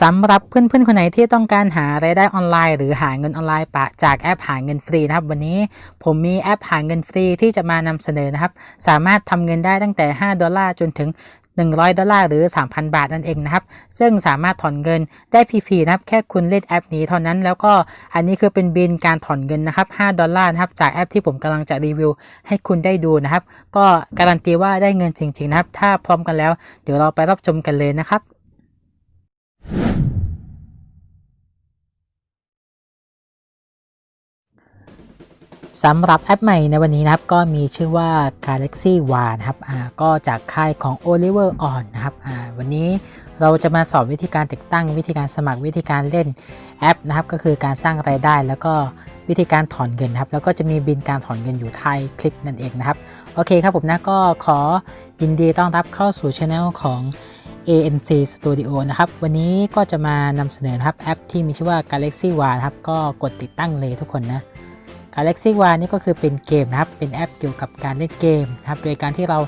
สำหรับเพื่อนๆคนไหนที่ต้องการหารายได้ออนไลน์ หรือหาเงินออนไลน์ปะจากแอปหาเงินฟรีนะครับ วันนี้ผมมีแอปหาเงินฟรีที่จะมานำเสนอนะครับ สามารถทำเงินได้ตั้งแต่ 5 ดอลลาร์จนถึง 100 ดอลลาร์หรือ 3,000 บาทนั่นเองนะครับ ซึ่งสามารถถอนเงินได้ฟรีๆนะครับ แค่คุณเล่นแอปนี้เท่านั้น แล้วก็อันนี้คือเป็นบินการถอนเงินนะครับ 5 ดอลลาร์นะครับ จากแอปที่ผมกำลังจะรีวิว ให้คุณได้ดูนะครับ ก็การันตีว่าได้เงินจริงๆนะครับ ถ้าพร้อมกันแล้ว เดี๋ยวเราไปรับชมกันเลยนะครับ สำหรับแอปใหม่ในวันนี้นะครับก็มีชื่อว่า Galaxy w a นะครับอ่าก็จากค่ายของ Oliver On นะครับอ่าวันนี้เราจะมาสอนวิธีการติดตั้งวิธีการสมัครวิธีการเล่นแอปนะครับก็คือการสร้างรายได้ แล้วก็วิธีการถอนเงินครับแล้วก็จะมีบินการถอนเงินอยู่ท้ายคลิปนั่นเองนะครับโอเคครับผมนะก็ขอยินดีต้อนรับเข้าสู่ช anel ของ ANC Studio นะครับ วันนี้ก็จะมานำเสนอครับแอปที่มีชื่อว่า Galaxy w a นะครับก็กดติดตั้งเลยทุกคนนะ Galaxy War นี่ก็คือเป็นเกมนะครับ เป็นแอปเกี่ยวกับการเล่นเกมนะครับ โดยการที่เรา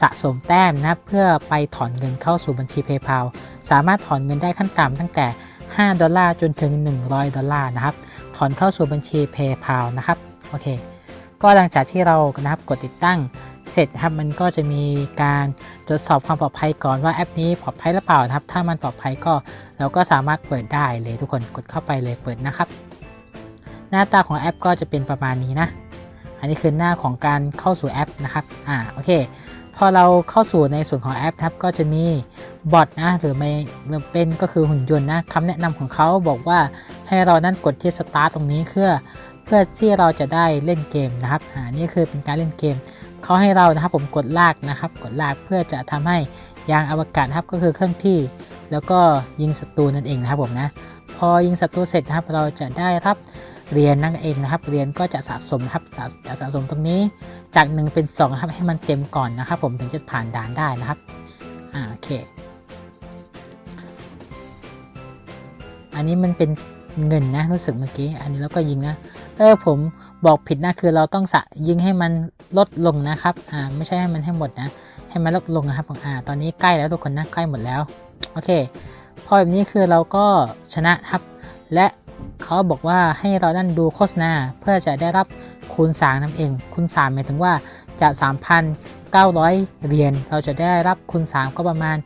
สะสมแต้มนะครับ เพื่อไปถอนเงินเข้าสู่บัญชี PayPal สามารถถอนเงินได้ขั้นต่ำตั้งแต่ 5 ดอลลาร์จนถึง 100 ดอลลาร์นะครับ ถอนเข้าสู่บัญชี PayPal นะครับ โอเค ก็หลังจากที่เรานะครับกดติดตั้งเสร็จนะครับมันก็จะมีการตรวจสอบความปลอดภัยก่อนว่าแอปนี้ปลอดภัยหรือเปล่านะครับ ถ้ามันปลอดภัยก็เราก็สามารถเปิดได้เลยทุกคนกดเข้าไปเลยเปิดนะครับ หน้าตาของแอปก็จะเป็นประมาณนี้นะ อันนี้คือหน้าของการเข้าสู่แอปนะครับ อ่า โอเค พอเราเข้าสู่ในส่วนของแอปนะครับ ก็จะมีบอทนะ หรือไม่เป็นก็คือหุ่นยนต์นะคำแนะนำของเขาบอกว่าให้เรานั้นกดที่สตาร์ตรงนี้เพื่อเพื่อที่เราจะได้เล่นเกมนะครับ อ่า นี่คือเป็นการเล่นเกม เขาให้เรานะครับผมกดลากนะครับ กดลากเพื่อจะทำให้ยานอวกาศนะครับ ก็คือเคลื่อนที่ แล้วก็ยิงศัตรูนั่นเองนะครับผมนะ พอยิงศัตรูเสร็จนะครับ เราจะได้รับ เรียนนั่นเองนะครับเรียญก็จะสะสมนะครับจะสะสมตรงนี้จาก 1 เป็น2นะครับให้มันเต็มก่อนนะครับ ผมถึงจะผ่านด่านได้นะครับอ่าโอเค อันนี้มันเป็นเงินนะรู้สึกเมื่อกี้ อันนี้เราก็ยิงนะเออผมบอกผิดนะคือเราต้องสะยิงให้มันลดลงนะครับอ่าไม่ใช่ให้มันให้หมดนะ ให้มันลดลงนะครับอ่าตอนนี้ใกล้แล้วทุกคนนะใกล้หมดแล้วโอเค พอแบบนี้คือเราก็ชนะครับและ เขาบอกว่าให้เรานั่นดูโฆษณาเพื่อจะได้รับคูณ3นั่นเอง คูณ3หมายถึงว่าจาก 3,900 เหรียญเราจะได้รับคูณ3ก็ประมาณ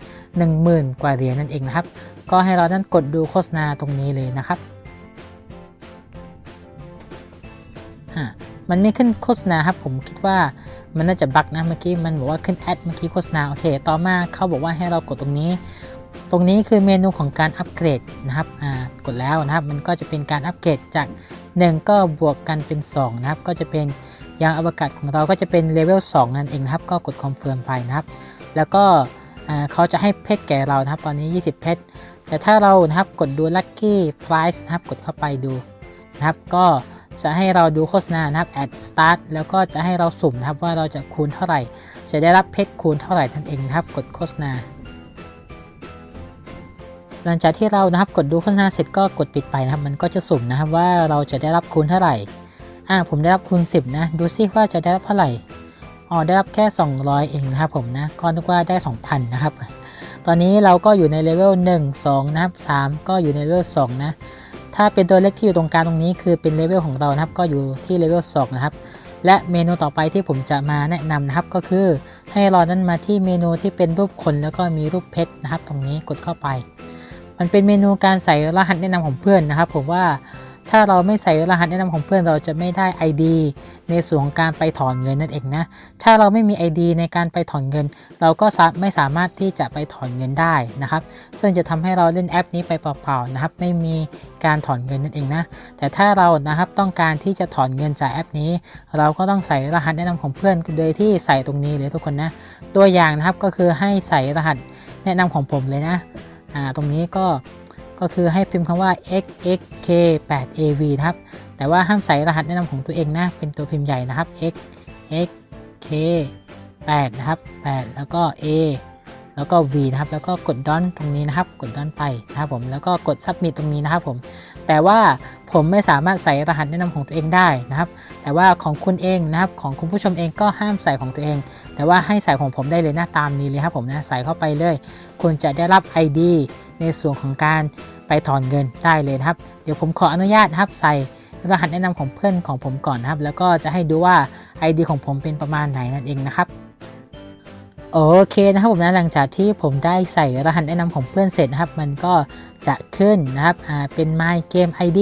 10,000 กว่าเหรียญนั่นเองนะครับ ก็ให้เรานั่นกดดูโฆษณาตรงนี้เลยนะครับมันไม่ขึ้นโฆษณาครับผมคิดว่ามันน่าจะบั๊กนะเมื่อกี้มันบอกว่าขึ้นแอดเมื่อกี้โฆษณาโอเค ต่อมาเขาบอกว่าให้เรากดตรงนี้ ตรงนี้คือเมนูของการอัปเกรดนะครับอ่ากดแล้วนะครับ มันก็จะเป็นการอัปเกรดจาก 1 ก็บวกกันเป็น 2 นะครับ ก็จะเป็นยางอวกาศของเราก็จะเป็นเลเวล2นั่นเองนะครับ ก็กดคอนเฟิร์มไปนะครับ แล้วก็เขาจะให้เพชรแก่เรานะครับ ตอนนี้ 20 เพชร แต่ถ้าเรานะครับกดดู Lucky Price นะครับ กดเข้าไปดูนะครับ ก็จะให้เราดูโฆษณานะครับ add start แล้วก็จะให้เราสุ่มนะครับว่าเราจะคูณเท่าไหร่ จะได้รับเพชรคูณเท่าไหร่นั่นเองนะครับ กดโฆษณา หลังจากที่เรานะครับกดดูโฆษณาเสร็จก็กดปิดไปนะครับ มันก็จะสุ่มนะครับว่าเราจะได้รับคูณเท่าไหร่ อ่าผมได้รับคูณ 10 นะ ดูซิว่าจะได้รับเท่าไหร่ อ๋อได้รับแค่ 200 เองนะครับผมนะก็นึกว่าได้ 2,000 นะครับ ตอนนี้เราก็อยู่ในเลเวล 1 2 นะครับ 3 ก็อยู่ในเลเวล 2 นะ ถ้าเป็นตัวเลขที่อยู่ตรงกลางตรงนี้คือเป็นเลเวลของเรานะครับ ก็อยู่ที่เลเวล 2 นะครับและเมนูต่อไปที่ผมจะมาแนะนำนะครับก็คือ ให้เรานั้นมาที่เมนูที่เป็นรูปคนแล้วก็มีรูปเพชรนะครับ ตรงนี้กดเข้าไป มันเป็นเมนูการใส่รหัสแนะนำของเพื่อนนะครับ ผมว่าถ้าเราไม่ใส่รหัสแนะนำของเพื่อนเราจะไม่ได้ ID ในส่วนของการไปถอนเงินนั่นเองนะ ถ้าเราไม่มี ID ในการไปถอนเงิน เราก็ไม่สามารถที่จะไปถอนเงินได้นะครับ ซึ่งจะทำให้เราเล่นแอปนี้ไปเปล่าๆนะครับ ไม่มีการถอนเงินนั่นเองนะ แต่ถ้าเรานะครับต้องการที่จะถอนเงินจากแอปนี้ เราก็ต้องใส่รหัสแนะนำของเพื่อนโดยที่ใส่ตรงนี้เลยทุกคนนะ ตัวอย่างนะครับก็คือให้ใส่รหัสแนะนำของผมเลยนะ อ่าตรงนี้ก็ก็คือให้พิมพ์คำว่า xxk8av นะครับ แต่ว่าห้ามใส่รหัสแนะนำของตัวเองนะ เป็นตัวพิมพ์ใหญ่นะครับ xxk8 นะครับ 8 แล้วก็ a แล้วก็ v นะครับ แล้วก็กดดอนตรงนี้นะครับ กดดอนไปนะครับผม แล้วก็กด submit ตรงนี้นะครับผม แต่ว่าผมไม่สามารถใส่รหัสแนะนำของตัวเองได้นะครับ แต่ว่าของคุณเองนะครับ ของคุณผู้ชมเองก็ห้ามใส่ของตัวเอง แต่ว่าให้ใส่ของผมได้เลยนะตามนี้เลยครับผมนะ ใส่เข้าไปเลย คุณจะได้รับ ID ในส่วนของการไปถอนเงินได้เลยครับ เดี๋ยวผมขออนุญาตนะครับ ใส่รหัสแนะนำของเพื่อนของผมก่อนนะครับ แล้วก็จะให้ดูว่า ID ของผมเป็นประมาณไหนนั่นเองนะครับ โอเคนะครับผมนะหลังจากที่ผมได้ใส่รหัสแนะนำของเพื่อนเสร็จนะครับ มันก็จะขึ้นนะครับอ่าเป็น my game ID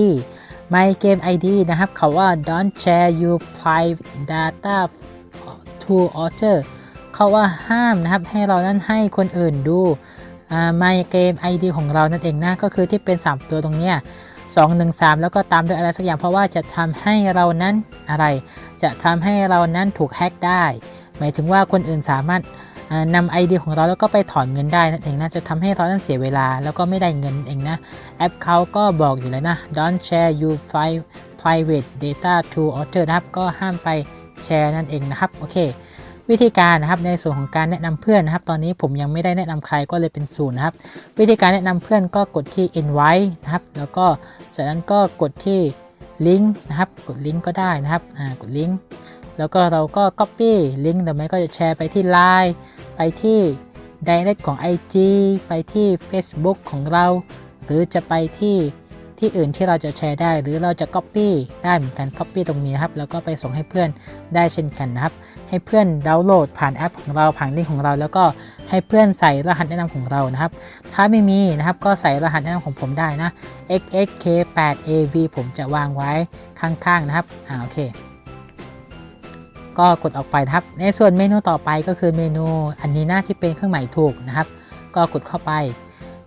my game ID นะครับเขาว่า don't share your private data to other เขาว่าห้ามนะครับให้เรานั้นให้คนอื่นดูอ่า my game ID ของเรานั่นเองนะก็คือที่เป็น 3 ตัวตรงเนี้ย2 1 3 แล้วก็ตามด้วยอะไรสักอย่างเพราะว่าจะทำให้เรานั้นอะไร จะทำให้เรานั้นถูกแฮ็กได้ หมายถึงว่าคนอื่นสามารถ อ่านำ ID ของเราแล้วก็ไปถอนเงินได้นั่นเองนะจะทำให้เรานั้นเสียเวลา แล้วก็ไม่ได้เงินเองนะ แอปเขาก็บอกอยู่แล้วนะ don't share your file private data to other นะครับ ก็ห้ามไปแชร์นั่นเองนะครับ โอเค วิธีการนะครับในส่วนของการแนะนำเพื่อนนะครับ ตอนนี้ผมยังไม่ได้แนะนำใครก็เลยเป็นศูนย์นะครับ วิธีการแนะนำเพื่อนก็กดที่ invite นะครับ แล้วก็จากนั้นก็กดที่ลิงก์นะครับ กดลิงก์ก็ได้นะครับ อ่า กดลิงก์ แล้วก็เราก็ copy ลิงก์หรือไม่ก็จะแชร์ไปที่ Line ที่ Direct ของ IG ไปที่ Facebook ของเรา หรือจะไปที่ที่อื่นที่เราจะแชร์ได้ หรือเราจะ Copy ได้เหมือนกัน Copy ตรงนี้นะครับ แล้วก็ไปส่งให้เพื่อนได้เช่นกันนะครับ ให้เพื่อนดาวน์โหลดผ่านแอปของเราผ่านลิงก์ของเรา แล้วก็ให้เพื่อนใส่รหัสแนะนำของเรานะครับ ถ้าไม่มีนะครับก็ใส่รหัสแนะนำของผมได้นะ xxk8av ผมจะวางไว้ข้างๆนะครับอ่าโอเค ก็กดออกไปครับ ในส่วนเมนูต่อไปก็คือเมนูอันนี้นะที่เป็นเครื่องหมายถูกนะครับ ก็กดเข้าไป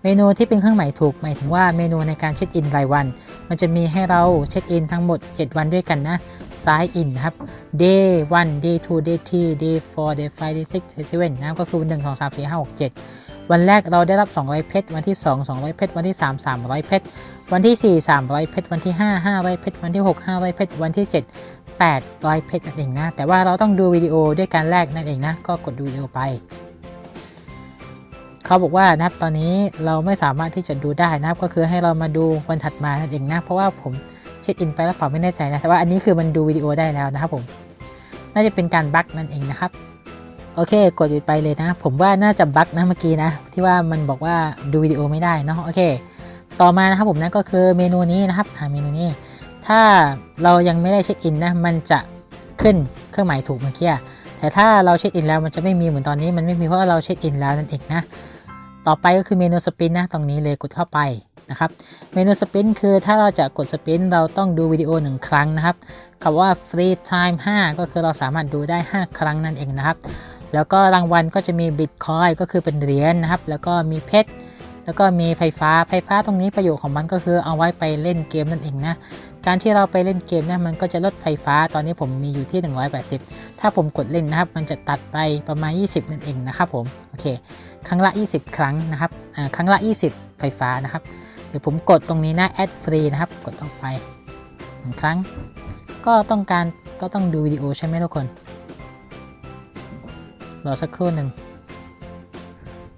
เมนูที่เป็นเครื่องหมายถูกหมายถึงว่าเมนูในการเช็คอินรายวัน มันจะมีให้เราเช็คอินทั้งหมด 7 วันด้วยกันนะ sign in นะครับ day 1 day 2 day 3 day 4 day 5 day 6 day 7นะครับก็คือวัน1 2 3 4 5 6 7 วันแรกเราได้รับ 200 เพชร วันที่ 2 200 เพชร วันที่ 3 300 เพชร วันที่ 4 300 เพชร วันที่ 5 500 เพชร วันที่ 6 500 เพชร วันที่ 7 800 เพชรนั่นเองนะ แต่ว่าเราต้องดูวิดีโอด้วยการแรกนั่นเองนะ ก็กดดูวิดีโอไป เขาบอกว่านะครับ ตอนนี้เราไม่สามารถที่จะดูได้นะครับ ก็คือให้เรามาดูวันถัดมานั่นเองนะ เพราะว่าผมเช็คอินไปแล้วเปล่าไม่แน่ใจนะ แต่ว่าอันนี้คือมันดูวิดีโอได้แล้วนะครับผม น่าจะเป็นการบั๊กนั่นเองนะครับ โอเค กดหยุดไปเลยนะ ผมว่าน่าจะบั๊กนะเมื่อกี้นะ ที่ว่ามันบอกว่าดูวิดีโอไม่ได้เนาะโอเค ต่อมานะครับผมนั่นก็คือเมนูนี้นะครับอ่าเมนูนี้ ถ้าเรายังไม่ได้เช็คอินนะ มันจะขึ้นเครื่องหมายถูกเมื่อกี้แต่ถ้าเราเช็คอินแล้วมันจะไม่มีเหมือนตอนนี้มันไม่มีเพราะเราเช็คอินแล้วนั่นเองนะ ต่อไปก็คือเมนูสปินนะตรงนี้เลยกดเข้าไปนะครับ เมนูสปินคือถ้าเราจะกดสปินเราต้องดูวิดีโอ 1 ครั้งนะครับคำว่า free time 5 ก็คือเราสามารถดูได้ 5 ครั้งนั่นเองนะครับ แล้วก็รางวัลก็จะมีบิตคอยก็คือเป็นเหรียญนนะครับ แล้วก็มีเพชร แล้วก็มีไฟฟ้า ไฟฟ้าตรงนี้ประโยชน์ของมันก็คือเอาไว้ไปเล่นเกมนั่นเองนะ การที่เราไปเล่นเกมเนี่ยมันก็จะลดไฟฟ้า ตอนนี้ผมมีอยู่ที่ 180 ถ้าผมกดเล่นนะครับ มันจะตัดไปประมาณ 20 นั่นเองนะครับผม โอเค ครั้งละ 20 ครั้งนะครับอ่าครั้งละ 20 ไฟฟ้านะครับเดี๋ยวผมกดตรงนี้นะ add free นะครับ กดต้องไปหนึ่งครั้ง ก็ต้องการก็ต้องดูวิดีโอใช่ไหมทุกคน รอสักครู่หนึ่ง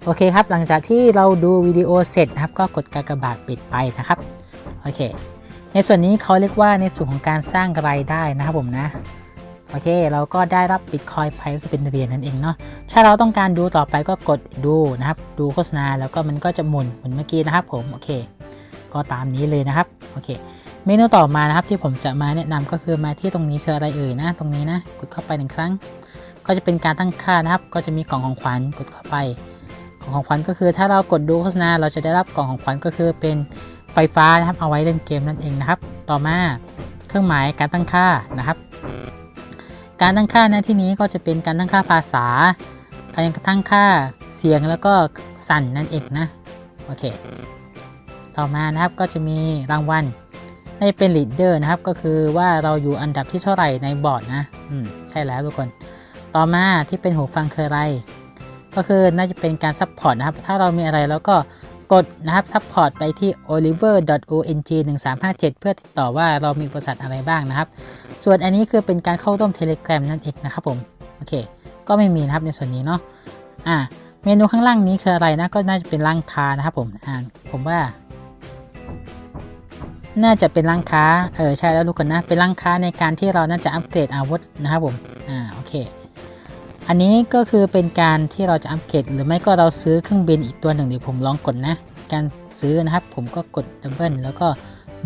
โอเคครับหลังจากที่เราดูวิดีโอเสร็จนะครับ ก็กดกากบาทปิดไปนะครับโอเค ในส่วนนี้เขาเรียกว่าในส่วนของการสร้างรายได้นะครับผมนะโอเค เราก็ได้รับบิตคอยไปก็คือเป็นเหรียญนั่นเองเนาะถ้าเราต้องการดูต่อไปก็กดดูนะครับ ดูโฆษณาแล้วก็มันก็จะหมุนเหมือนเมื่อกี้นะครับ ผมโอเค ก็ตามนี้เลยนะครับโอเค เมนูต่อมานะครับที่ผมจะมาแนะนำก็คือมาที่ตรงนี้คืออะไรเอ่ยนะ ตรงนี้นะกดเข้าไปหนึ่งครั้ง ก็จะเป็นการตั้งค่านะครับ ก็จะมีกล่องของขวัญกดเข้าไปของของขวัญก็คือถ้าเรากดดูโฆษณาเราจะได้รับกล่องของขวัญก็คือเป็นไฟฟ้านะครับ เอาไว้เล่นเกมนั่นเองนะครับ ต่อมาเครื่องหมายการตั้งค่านะครับ การตั้งค่าในที่นี้ก็จะเป็นการตั้งค่าภาษา การตั้งค่าเสียงแล้วก็สั่นนั่นเองนะ โอเค ต่อมานะครับก็จะมีรางวัลน่าจะเป็นลีดเดอร์นะครับ ก็คือว่าเราอยู่อันดับที่เท่าไหร่ในบอร์ดนะ อืม ใช่แล้วทุกคน ต่อมาที่เป็นหูฟังคืออะไร ก็คือน่าจะเป็นการซัพพอร์ตนะครับ ถ้าเรามีอะไรแล้วก็กดนะครับซัพพอร์ตไปที่ oliver.ong 1357 เพื่อติดต่อว่าเรามีบริษัทอะไรบ้างนะครับ ส่วนอันนี้คือเป็นการเข้าร่วม Telegram นั่นเองนะครับผม โอเค ก็ไม่มีนะครับในส่วนนี้เนาะ อ่า เมนูข้างล่างนี้คืออะไรนะ ก็น่าจะเป็นร้านค้านะครับผม อ่า ผมว่า น่าจะเป็นร้านค้า เออใช่แล้วทุกคนนะ เป็นร้านค้าในการที่เราน่าจะอัปเกรดอาวุธนะครับผม อันนี้ก็คือเป็นการที่เราจะอัปเกรดหรือไม่ก็เราซื้อเครื่องบินอีกตัวหนึ่งเดี๋ยวผมลองกดนะ การซื้อนะครับผมก็กดดับเบิลแล้วก็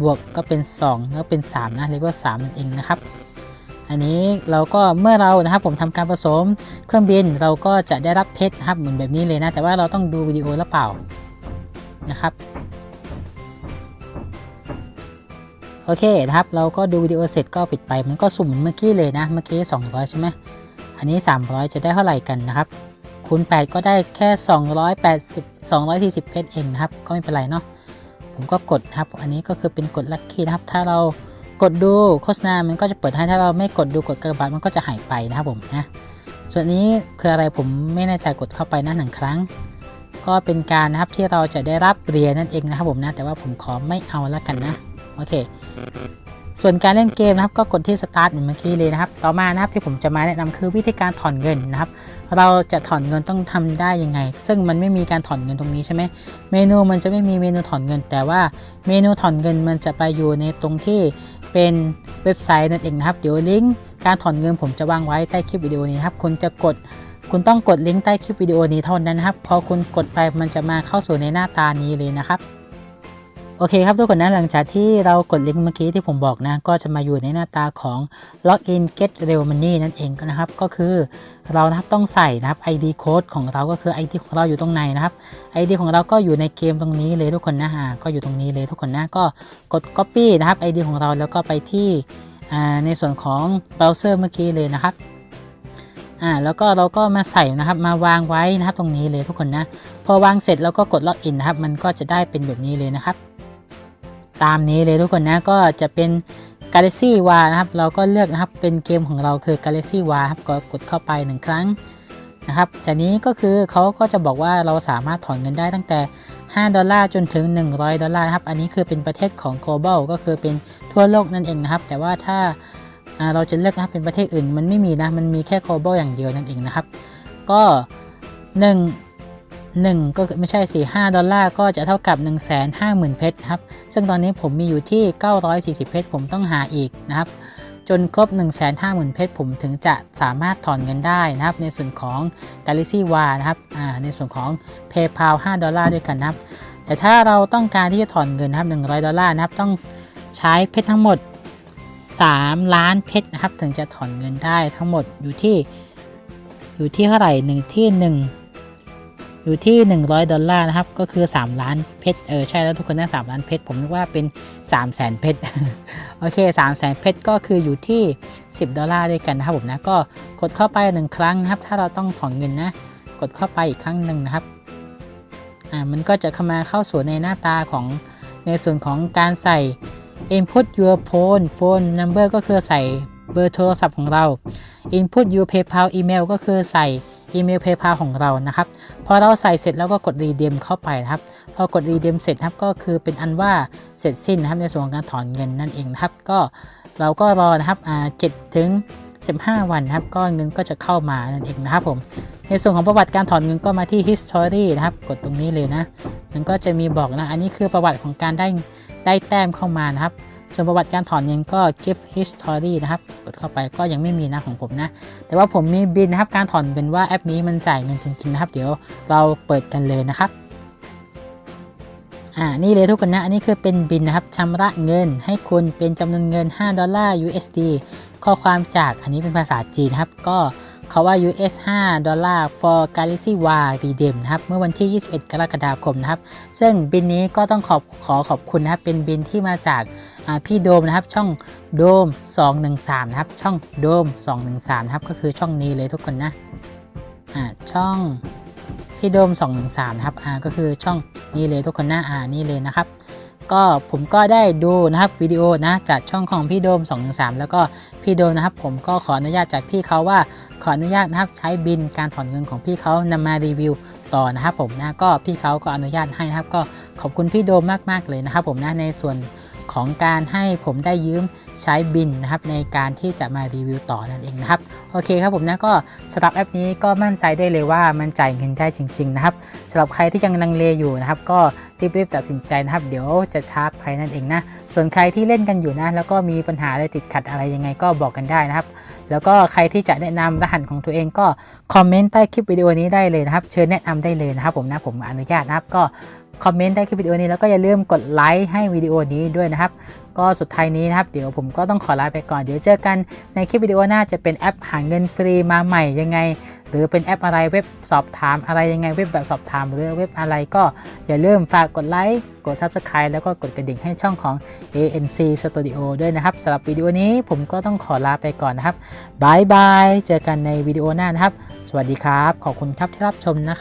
บวกก็เป็น 2 แล้วเป็น 3 นะเลเวล3นั่นเองนะครับ อันนี้เราก็เมื่อเรานะครับผมทำการผสมเครื่องบินเราก็จะได้รับเพชรนะครับเหมือนแบบนี้เลยนะ แต่ว่าเราต้องดูวิดีโอหรือเปล่านะครับโอเคนะครับเราก็ดูวิดีโอเสร็จก็ปิดไปมันก็สุ่มเหมือนเมื่อกี้เลยนะเมื่อกี้200ใช่ไหม อันนี้ 300 จะได้เท่าไหร่กันนะครับ คูณ 8 ก็ได้แค่ 280 240 เพชรเองนะครับ ก็ไม่เป็นไรเนาะ ผมก็กดครับ อันนี้ก็คือเป็นกดลัคกี้นะครับ ถ้าเรากดดูโฆษณา มันก็จะเปิดให้ ถ้าเราไม่กดดูกดกระบาดมันก็จะหายไปนะครับผมนะ ส่วนนี้คืออะไรผมไม่แน่ใจกดเข้าไปนะหนึ่งครั้ง ก็เป็นการนะครับที่เราจะได้รับเหรียญนั่นเองนะครับผมนะ แต่ว่าผมขอไม่เอาแล้วกันนะ โอเค ส่วนการเล่นเกมนะครับก็กดที่ start เหมือนเมื่อกี้เลยนะครับ ต่อมานะครับที่ผมจะมาแนะนำคือวิธีการถอนเงินนะครับ เราจะถอนเงินต้องทำได้ยังไง ซึ่งมันไม่มีการถอนเงินตรงนี้ใช่ไหมเมนูมันจะไม่มีเมนูถอนเงิน แต่ว่าเมนูถอนเงินมันจะไปอยู่ในตรงที่เป็นเว็บไซต์นั่นเองนะครับ เดี๋ยวลิงก์การถอนเงินผมจะวางไว้ใต้คลิปวิดีโอนี้นครับ คุณจะกดคุณต้องกดลิงก์ใต้คลิปวิดีโอนี้เท่านั้นนะครับ พอคุณกดไปมันจะมาเข้าสู่ในหน้าตานี้เลยนะครับ โอเคครับทุกคนนะหลังจากที่เรากดลิงก์เมื่อกี้ที่ผมบอกนะ ก็จะมาอยู่ในหน้าตาของ login get real money นั่นเองนะครับ ก็คือเรานะครับต้องใส่นะครับ ID code ของเราก็คือ ID ของเราอยู่ตรงไหนนะครับ ID ของเราก็อยู่ในเกมตรงนี้เลยทุกคนนะฮะก็อยู่ตรงนี้เลยทุกคนนะก็กด copy นะครับ ID ของเราแล้วก็ไปที่ในส่วนของเบราว์เซอร์เมื่อกี้เลยนะครับอ่าแล้วก็เราก็มาใส่นะครับมาวางไว้นะครับตรงนี้เลยทุกคนนะ พอวางเสร็จแล้วก็กด login นะครับ มันก็จะได้เป็นแบบนี้เลยนะครับ ตามนี้เลยทุกคนนะก็จะเป็น Galaxy War นะครับ เราก็เลือกนะครับเป็นเกมของเราคือ Galaxy War ครับก็กดเข้าไปหนึ่งครั้งนะครับ จากนี้ก็คือเขาก็จะบอกว่าเราสามารถถอนเงินได้ตั้งแต่ 5 ดอลลาร์จนถึง 100 ดอลลาร์ครับ อันนี้คือเป็นประเทศของ global ก็คือเป็นทั่วโลกนั่นเองนะครับ แต่ว่าถ้าเราจะเลือกนะครับเป็นประเทศอื่นมันไม่มีนะ มันมีแค่ global อย่างเดียวนั่นเองนะครับ ก็ 1 1 ก็ไม่ใช่สี่ห้าดอลลาร์ก็จะเท่ากับ 1 5 0 0 0 0 เพชรครับ ซึ่งตอนนี้ผมมีอยู่ที่ 940 เพชรผมต้องหาอีกนะครับ จนครบ 1 5 0 0 0 0 เพชรผมถึงจะสามารถถอนเงินได้นะครับ ในส่วนของ Galaxy w a นะครับในส่วนของ PayPal 5 ดอลลาร์ด้วยกันนะครับ แต่ถ้าเราต้องการที่จะถอนเงินนะครับ 100 ดอลลาร์นะครับ ต้องใช้เพชรทั้งหมด 3 ล้านเพชรนะครับ ถึงจะถอนเงินได้ทั้งหมดอยู่ที่อยู่ที่เท่าไหร่หนึ่งที่1 อยู่ที่ 100 ดอลลาร์นะครับ ก็คือ 3 ล้านเพชร เออ ใช่แล้วทุกคนนะ3ล้านเพชร ผมนึกว่าเป็น 3 0 0แสนเพชร โอเค3 0 0แสนเพชรก็คืออยู่ที่ 10 ดอลลาร์ด้วยกันนะครับผมนะ ก็กดเข้าไป 1 ครั้งนะครับ ถ้าเราต้องถอนเงินนะ กดเข้าไปอีกครั้งหนึ่งนะครับ อ่า มันก็จะเข้ามาเข้าสู่ในหน้าตาของในส่วนของการใส่ input your phone phone number ก็คือใส่เบอร์โทรศัพท์ของเรา input your PayPal email ก็คือใส่ อีเมล PayPal ของเรานะครับ พอเราใส่เสร็จแล้วก็กด redeem เข้าไปครับ พอกด redeem เสร็จครับก็คือเป็นอันว่าเสร็จสิ้นนะครับในส่วนของการถอนเงินนั่นเองนะครับ ก็เราก็รอนะครับอ่าเจ็ดถึง15 วันครับ ก็เงินก็จะเข้ามานั่นเองนะครับผม ในส่วนของประวัติการถอนเงินก็มาที่ history นะครับ กดตรงนี้เลยนะ มันก็จะมีบอกนะ อันนี้คือประวัติของการได้ได้แต้มเข้ามานะครับ ส่วนประวัติการถอนเงินก็ gift history นะครับ กดเข้าไปก็ยังไม่มีนะของผมนะ แต่ว่าผมมีบินนะครับ การถอนเงินว่าแอปนี้มันจ่ายเงินจริงๆนะครับ เดี๋ยวเราเปิดกันเลยนะครับอ่า นี่เลยทุกคนนะ อันนี้คือเป็นบินนะครับชำระเงินให้คุณเป็นจำนวนเงิน 5 ดอลลาร์ USD ข้อความจากอันนี้เป็นภาษาจีนครับ ก็ เขาว่า US 5 ดอลลาร์ for Galaxy War Redeem นะครับเมื่อวันที่ 21 กรกฎาคมนะครับ ซึ่งบินนี้ก็ต้องขอบขอขอบคุณนะครับ เป็นบินที่มาจากพี่โดมนะครับ ช่องโดม 213 นะครับ ช่องโดม 213 นะครับ ก็คือช่องนี้เลยทุกคนนะอ่าช่องพี่โดม 213 นะครับอ่าก็คือช่องนี้เลยทุกคนนะอ่านี่เลยนะครับ ก็ผมก็ได้ดูนะครับวิดีโอนะจากช่องของพี่โดม2-3 แล้วก็พี่โดมนะครับ ผมก็ขออนุญาตจากพี่เขาว่า ขออนุญาตนะครับใช้บินการถอนเงินของพี่เขานำมารีวิวต่อนะครับผมนะก็พี่เขาก็อนุญาตให้นะครับ ก็ขอบคุณพี่โดมมากๆเลยนะครับผมนะในส่วน ของการให้ผมได้ยืมใช้บินนะครับในการที่จะมารีวิวต่อนั่นเองนะครับโอเคครับผมนะก็สำหรับแอปนี้ก็มั่นใจได้เลยว่ามันจ่ายเงินได้จริงๆนะครับสำหรับใครที่ยังลังเลอยู่นะครับ ก็รีบๆตัดสินใจนะครับ เดี๋ยวจะช้าไปนั่นเองนะส่วนใครที่เล่นกันอยู่นะ แล้วก็มีปัญหาอะไรติดขัดอะไรยังไงก็บอกกันได้นะครับ แล้วก็ใครที่จะแนะนำรหัสของตัวเองก็คอมเมนต์ใต้คลิปวิดีโอนี้ได้เลยนะครับ เชิญแนะนำได้เลยนะครับผมนะผมอนุญาตนะครับก็ คอมเมนต์ใต้คลิปวิดีโอนี้แล้วก็อย่าลืมกดไลค์ให้วิดีโอนี้ด้วยนะครับ ก็สุดท้ายนี้นะครับ เดี๋ยวผมก็ต้องขอลาไปก่อน เดี๋ยวเจอกันในคลิปวิดีโอหน้าจะเป็นแอปหาเงินฟรีมาใหม่ยังไง หรือเป็นแอปอะไรเว็บสอบถามอะไรยังไงเว็บแบบสอบถามหรือเว็บอะไรก็อย่าลืมฝากกดไลค์กด Subscribe แล้วก็กดกระดิ่งให้ช่องของ ANC Studio ด้วยนะครับสำหรับวิดีโอนี้ผมก็ต้องขอลาไปก่อนนะครับบายบายเจอกันในวิดีโอหน้านะครับ สวัสดีครับ ขอบคุณครับที่รับชมนะครับ